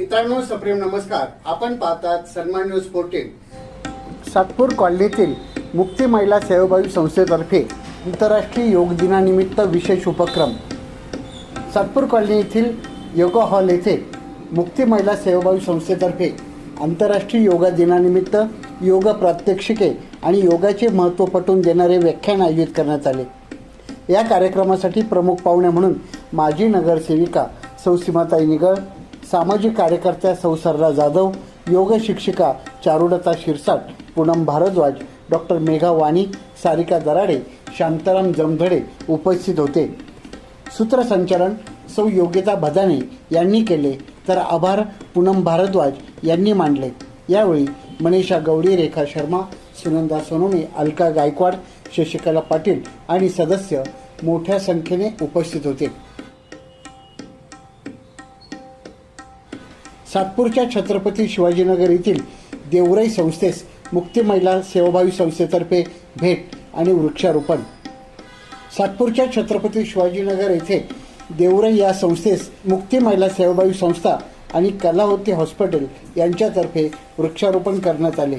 मित्रांनो सप्रेम नमस्कार. आपण पाहतात सन्मान न्यूज फोर्टीन सातपूर कॉलनीतील मुक्ती महिला सेवाभावी संस्थेतर्फे आंतरराष्ट्रीय योग दिनानिमित्त विशेष उपक्रम. सातपूर कॉलनी येथील योगा हॉल येथे मुक्ती महिला सेवाभावी संस्थेतर्फे आंतरराष्ट्रीय योगा दिनानिमित्त योग प्रात्यक्षिके आणि योगाचे महत्त्व पटवून देणारे व्याख्यान आयोजित करण्यात आले. या कार्यक्रमासाठी प्रमुख पाहुणे म्हणून माजी नगरसेविका सौसीमाताई निगळ सामाजिक कार्यकर्त्या सौ सरला जाधव योग शिक्षिका चारुलता शिरसाट पूनम भारद्वाज डॉक्टर मेघा वाणी सारिका दराडे शांताराम जमधडे उपस्थित होते. सूत्रसंचालन सौ योग्यता भदाने यांनी केले. तर आभार पूनम भारद्वाज यांनी मांडले यावेळी मनीषा गवडी रेखा शर्मा सुनंदा सोनोने अलका गायकवाड शशिकला पाटील आणि सदस्य मोठ्या संख्येने उपस्थित होते. सातपूरच्या छत्रपती शिवाजीनगर येथील देवराई संस्थेस मुक्ती महिला सेवाभावी संस्थेतर्फे भेट आणि वृक्षारोपण. सातपूरच्या छत्रपती शिवाजीनगर येथे देवराई या संस्थेस मुक्ती महिला सेवाभावी संस्था आणि कलावती हॉस्पिटल यांच्यातर्फे वृक्षारोपण करण्यात आले.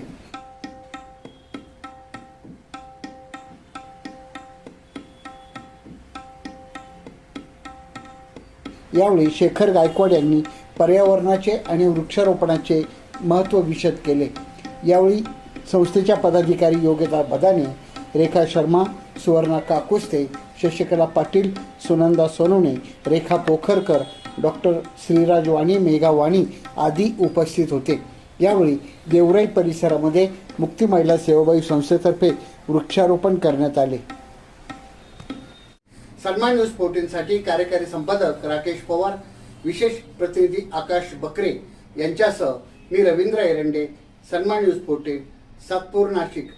यावेळी शेखर गायकवाड यांनी पर्यावरणाचे आणि वृक्षारोपणाचे महत्त्व विशद केले. यावेळी संस्थेच्या पदाधिकारी योग्यता बदाने रेखा शर्मा सुवर्णा काकुस्ते शशिकला पाटील सुनंदा सोनवणे रेखा पोखरकर डॉक्टर श्रीराज वाणी मेघा वाणी आदी उपस्थित होते. यावेळी देवराई परिसरामध्ये मुक्ती महिला सेवाबाई संस्थेतर्फे वृक्षारोपण करण्यात आले. सन्मान न्यूज फोर्टीनसाठी कार्यकारी संपादक राकेश पवार विशेष प्रतिनिधी आकाश बकरे यांच्यासह मी रवींद्र एरंडे सन्मान न्यूज पोर्टेल सातपूर नाशिक.